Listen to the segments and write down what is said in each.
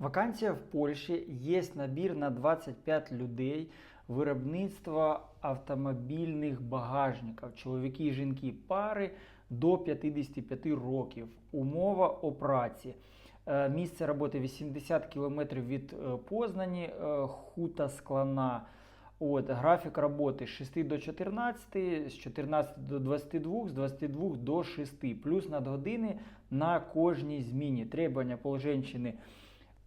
Вакансія в Польщі є набір на 25 людей виробництва автомобільних багажників. Чоловіки і жінки пари до 55 років. Умова о праці. Е, Місце роботи 80 км від е, Познані, е, хута склана. От, графік роботи з 6 до 14, з 14 до 22, з 22 до 6, плюс надгодини на кожній зміні. Требования пол женщины,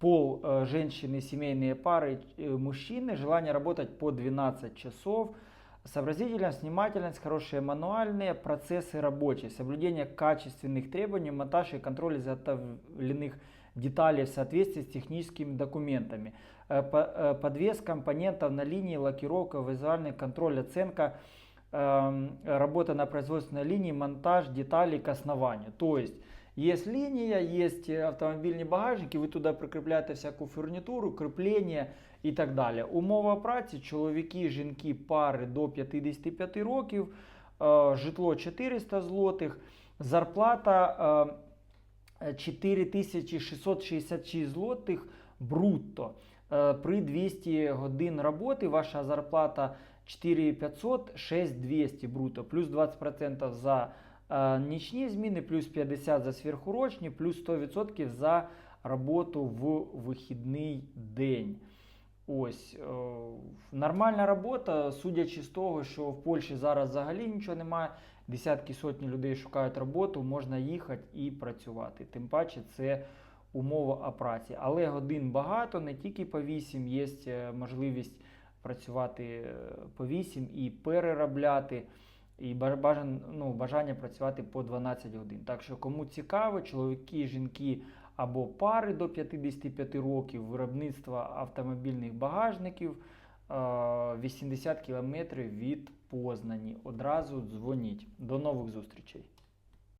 пол э, женщины, семейные пары, э, мужчины, желание работать по 12 часов, сообразительность, внимательность, хорошие мануальные, процессы рабочие, соблюдение качественных требований, монтаж и контроль изготовленных деталей в соответствии с техническими документами, Э, по- э, подвес компонентов на линии, лакировка, визуальный контроль, оценка, эм, работа на производственной линии, монтаж деталей к основанию. То есть есть линия, есть э, автомобильні багажники, ви туди прикріпляєте всяку фурнітуру, кріплення і так далі. Умова праці, чоловіки, жінки, пари до 55 років, е, житло 400 злотих, зарплата е, 4666 злотих брутто. Е, При 200 годин роботи ваша зарплата 4500, 6200 брутто, плюс 20% за е, нічні зміни, плюс 50 за сверхурочні, плюс 100% за роботу в вихідний день. Ось е, нормальна робота, судячи з того, що в Польщі зараз взагалі нічого немає. Десятки сотні людей шукають роботу, можна їхати і працювати. Тим паче це умова о праці. Але годин багато, не тільки по 8, є е, можливість працювати е, по 8 і переробляти. І ба- бажан, ну, бажання працювати по 12 годин. Так що, кому цікаво, чоловіки, жінки або пари до 55 років, виробництва автомобільних багажників е, 80 км від Познані. Одразу дзвоніть. До нових зустрічей.